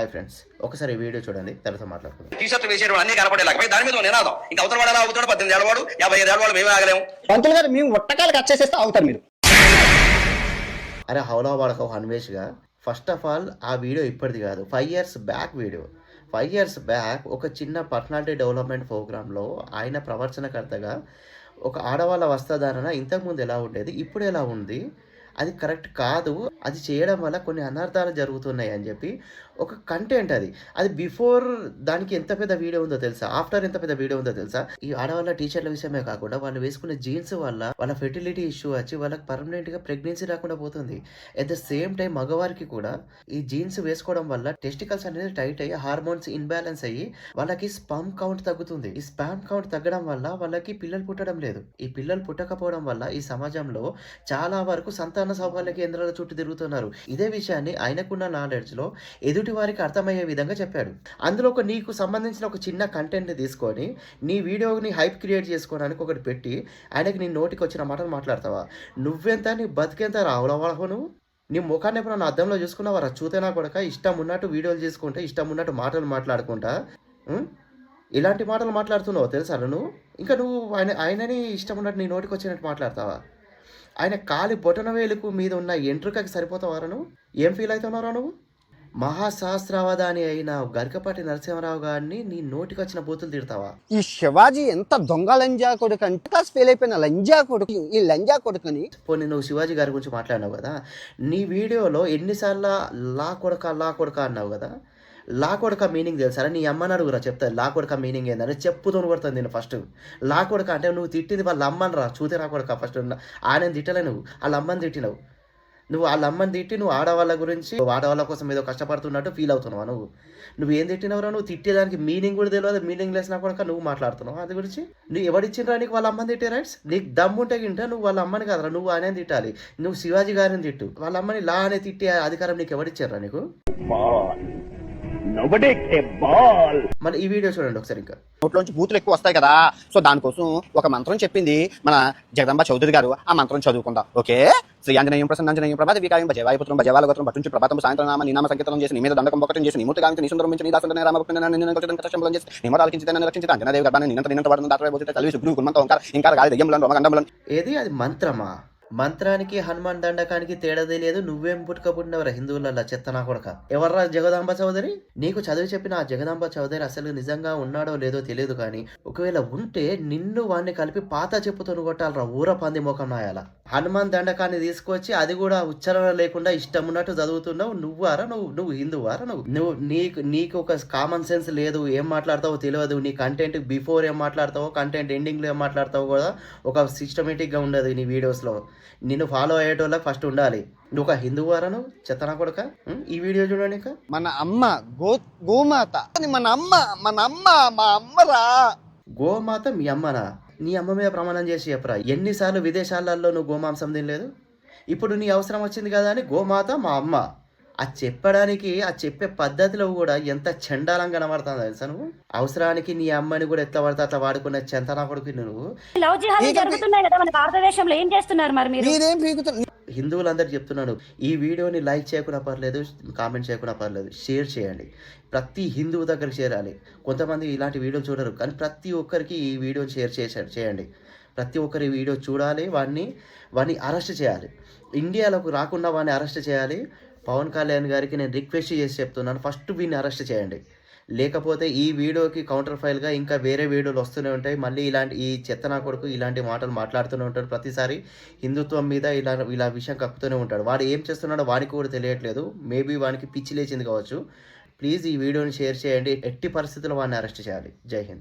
Hi friends ఒకసారి ఈ video చూడండి తర్వాత మాట్లాడుకుందాం. టీ షర్ట్ వేసేవాడు అన్ని కనపడేలాగా. దాని మీద నినాదం. ఇంకా అవతల వాడు ఎలా అవుతాడు పద్దెనిమిది ఏళ్ళవాడు యాభై ఐదు ఏళ్ళవాడు మేమే ఆగలేము. పంతులు గారు మేము ఒట్టకాలు కట్ చేసేస్తే అవుతారు మీరు. అరే హౌలా వాడక అన్వేష్గా ఫస్ట్ ఆఫ్ ఆల్ ఆ వీడియో ఇప్పటిది కాదు. Five years back video. Five years back ఒక చిన్న పర్సనాలిటీ డెవలప్మెంట్ ప్రోగ్రాంలో ఆయన ప్రవర్తనకర్తగా ఒక ఆడవాళ్ళ వస్త్రధారణ ఇంతకుముందు ఎలా ఉండేది ఇప్పుడు ఎలా ఉంది? అది కరెక్ట్ కాదు. అది చేయడం వల్ల కొన్ని అనర్థాలు జరుగుతున్నాయి అని చెప్పి ఒక కంటెంట్ అది. అది బిఫోర్ దానికి ఎంత పెద్ద వీడియో ఉందో తెలుసా? ఆఫ్టర్ ఎంత పెద్ద వీడియో ఉందో తెలుసా? ఈ ఆడవాళ్ళ టీచర్ల విషయమే కాకుండా వాళ్ళు వేసుకునే జీన్స్ వల్ల వాళ్ళ ఫెర్టిలిటీ ఇష్యూ వచ్చి వాళ్ళకి పర్మనెంట్గా ప్రెగ్నెన్సీ రాకుండా పోతుంది. ఎట్ ద సేమ్ టైం మగవారికి కూడా ఈ జీన్స్ వేసుకోవడం వల్ల టెస్టికల్స్ అనేది టైట్ అయ్యి హార్మోన్స్ ఇన్బ్యాలెన్స్ అయ్యి వాళ్ళకి స్పమ్ కౌంట్ తగ్గుతుంది. ఈ స్పామ్ కౌంట్ తగ్గడం వల్ల వాళ్ళకి పిల్లలు పుట్టడం లేదు. ఈ పిల్లలు పుట్టకపోవడం వల్ల ఈ సమాజంలో చాలా వరకు సంతాన సౌకర్య కేంద్రాల చుట్టూ తిరుగుతున్నారు. ఇదే విషయాన్ని ఆయనకున్న నాలెడ్జ్లో ఎదుటి వారికి అర్థమయ్యే విధంగా చెప్పాడు. అందులో ఒక నీకు సంబంధించిన ఒక చిన్న కంటెంట్ తీసుకొని నీ వీడియోని హైప్ క్రియేట్ చేసుకోవడానికి ఒకటి పెట్టి ఆయనకి నీ నోటికి వచ్చిన మాటలు మాట్లాడతావా? నువ్వెంత నీ బతికెంత రావులవాహు నువ్వు? నీ ముఖాన్ని ఎప్పుడన్నా అద్దంలో చూసుకున్నావా? చూతేనా కొడక ఇష్టం ఉన్నట్టు వీడియోలు చేసుకుంటా ఇష్టం ఉన్నట్టు మాటలు మాట్లాడుకుంటా? ఇలాంటి మాటలు మాట్లాడుతున్నావు? తెలుసా నువ్వు? ఇంకా నువ్వు ఆయన ఆయనని ఇష్టం ఉన్నట్టు నీ నోటికి వచ్చినట్టు మాట్లాడతావా? ఆయన కాలి బొటన వేలుకు మీద ఉన్న ఎంట్రుకకి సరిపోతావారా నువ్వు ఏం ఫీల్ అవుతున్నారా నువ్వు? మహాశాస్త్రావధాని అయిన గరికపాటి నరసింహారావు గారిని నీ నోటికి వచ్చిన బూతులు తిడతావా? ఈ శివాజీ ఎంత దొంగ లంజా కొడుకు అంటే క్లాస్ ఫెయిల్ అయిపోయిన లంజా కొడుకు ఈ లంజా కొడుకుని పోనీ నువ్వు శివాజీ గారి గురించి మాట్లాడినావు కదా నీ వీడియోలో ఎన్నిసార్లు లా కొడక లా కొడక అన్నావు కదా లా కొడక మీనింగ్ తెలుసారా? నీ అమ్మని అడుగురా చెప్తా. లా కొడక మీనింగ్ ఏందని చెప్పుతో కొడుతుంది నేను ఫస్ట్ లా కొడక అంటే నువ్వు తిట్టింది వాళ్ళ అమ్మని రా చూతే రా కొడక ఫస్ట్ ఆయన తిట్టలే నువ్వు వాళ్ళ అమ్మని తిట్టినావు. నువ్వు వాళ్ళ అమ్మని తిట్టి నువ్వు ఆడవాళ్ళ గురించి ఆడవాళ్ళ కోసం ఏదో కష్టపడుతున్నట్టు ఫీల్ అవుతున్నావు నువ్వు? నువ్వు ఏం తిట్టినవరా? నువ్వు తిట్టేదానికి మీనింగ్ కూడా తెలియదు మీనింగ్ లేసినా కూడా నువ్వు మాట్లాడుతున్నావు. అది గురించి నువ్వు ఎవరిచ్చిండ్రా నీకు వాళ్ళ అమ్మని తిట్టే రైట్స్ నీకు దమ్ముంటే గింటే నువ్వు వాళ్ళ అమ్మని కాదురా నువ్వు ఆయన తిట్టాలి. నువ్వు శివాజీ గారిని తిట్టు. వాళ్ళ అమ్మని లా అనే తిట్టే అధికారం నీకు ఎవరిచ్చారా నీకు? మరి ఈ వీడియో చూడండి ఒకసారి ఇంకా. నోట్లోంచి బూతులు ఎక్కువ వస్తాయి కదా. సో దానికోసం ఒక మంత్రం చెప్పింది మన జగదంబ చౌదరి గారు. ఆ మంత్రం చదువుకుందాం. ఓకే? శ్రీ ఆంజనేయం ప్రసన్నాంజనేయం ప్రభాత వికాయం భజవాయుపుత్రం భజవాల గోత్రం భటుంచి ప్రభాతం సాయంత్రం నామ నినామ సంకీర్తనం చేసి నీ మీద దండకం ఒకటి చేసి నిమూర్తి గావించి నిసుందరం మించి నీ దాసుంటే రామభక్తుని నిన్న కొంచెం కష్టం చేసి నిమర ఆలకించి నన్ను రక్షించి అంజనాదేవి గర్భాన్ని నిన్నంత నిన్నంత వాడును దాతవై పోతే తల్లి సుగ్రీవు కుమంతం ఇంకా ఇంకా గాలి దయ్యములను రోమగండములను ఏది? అది మంత్రమా? మంత్రానికి హనుమాన్ దండకానికి తేడా తెలియదు. నువ్వేం పుట్టుక హిందువులలో చెత్త నా కొడక? ఎవర్రా జగదాంబ చౌదరి? నీకు చదివి చెప్పిన ఆ జగదాంబ చౌదరి అసలు నిజంగా ఉన్నాడో లేదో తెలియదు కానీ ఒకవేళ ఉంటే నిన్ను వాడిని కలిపి పాత చెప్పుతూ కొట్టాలరా ఊర పంది ముఖం నాయాల. హనుమాన్ దండకాన్ని తీసుకొచ్చి అది కూడా ఉచ్చారణ లేకుండా ఇష్టం ఉన్నట్టు చదువుతున్నావు. నువ్వారా నువ్వు? నువ్వు హిందువారా నువ్వు? నువ్వు నీకు నీకు ఒక కామన్ సెన్స్ లేదు. ఏం మాట్లాడతావో తెలియదు. నీ కంటెంట్ బిఫోర్ ఏం మాట్లాడతావో కంటెంట్ ఎండింగ్లో ఏం మాట్లాడతావో కూడా ఒక సిస్టమేటిక్గా ఉండదు నీ వీడియోస్లో నిన్ను ఫాలో అయ్యేటోళ్ళకి ఫస్ట్ ఉండాలి. నువ్వు ఒక హిందువారా నువ్వు చెత్తనా కొడుక? ఈ వీడియో చూడండి ఇంకా. మన అమ్మ గో గోమాత. మన అమ్మ మన అమ్మ మా అమ్మరా. గోమాత మీ అమ్మనా? నీ అమ్మ మీద ప్రమాణం చేసి చెప్పరా. ఎన్నిసార్లు విదేశాలలో నువ్వు గోమాంసం తినలేదు? ఇప్పుడు నీ అవసరం వచ్చింది కదా అని గోమాత మా అమ్మ. ఆ చెప్పడానికి ఆ చెప్పే పద్ధతిలో కూడా ఎంత చండాలంగా కనబడుతుంది తెలుసా నువ్వు? అవసరానికి నీ అమ్మని కూడా ఎట్లా పడితే అట్లా వాడుకున్న చెంతనా కొడుకు నువ్వు. లవ్ జిహాద్ ఏంటంటే- జరుగుతున్నాయి కదా మన భారతదేశంలో ఏం చేస్తున్నారు మరి మీరు? హిందువులందరూ చెప్తున్నాను ఈ వీడియోని లైక్ చేయకుండా పర్లేదు కామెంట్ చేయకుండా పర్లేదు షేర్ చేయండి. ప్రతి హిందువు దగ్గరికి చేరాలి. కొంతమంది ఇలాంటి వీడియోలు చూడరు కానీ ప్రతి ఒక్కరికి ఈ వీడియోని షేర్ చేసే చేయండి. ప్రతి ఒక్కరి వీడియో చూడాలి వాడిని వాడిని అరెస్ట్ చేయాలి. ఇండియాలోకి రాకుండా వాడిని అరెస్ట్ చేయాలి. పవన్ కళ్యాణ్ గారికి నేను రిక్వెస్ట్ చేసి చెప్తున్నాను ఫస్ట్ వీడిని అరెస్ట్ చేయండి. లేకపోతే ఈ వీడియోకి కౌంటర్ ఫైల్గా ఇంకా వేరే వీడియోలు వస్తూనే ఉంటాయి. మళ్ళీ ఇలాంటి ఈ చెత్తనా కొడుకు ఇలాంటి మాటలు మాట్లాడుతూనే ఉంటాడు. ప్రతిసారి హిందుత్వం మీద ఇలా ఇలా విషయం కక్కుతూనే ఉంటాడు. వాడు ఏం చేస్తున్నాడో వానికి కూడా తెలియట్లేదు. మేబీ వానికి పిచ్చి లేచింది కావచ్చు. ప్లీజ్ ఈ వీడియోని షేర్ చేయండి. ఎట్టి పరిస్థితుల్లో వాడిని అరెస్ట్ చేయాలి. జై హింద్.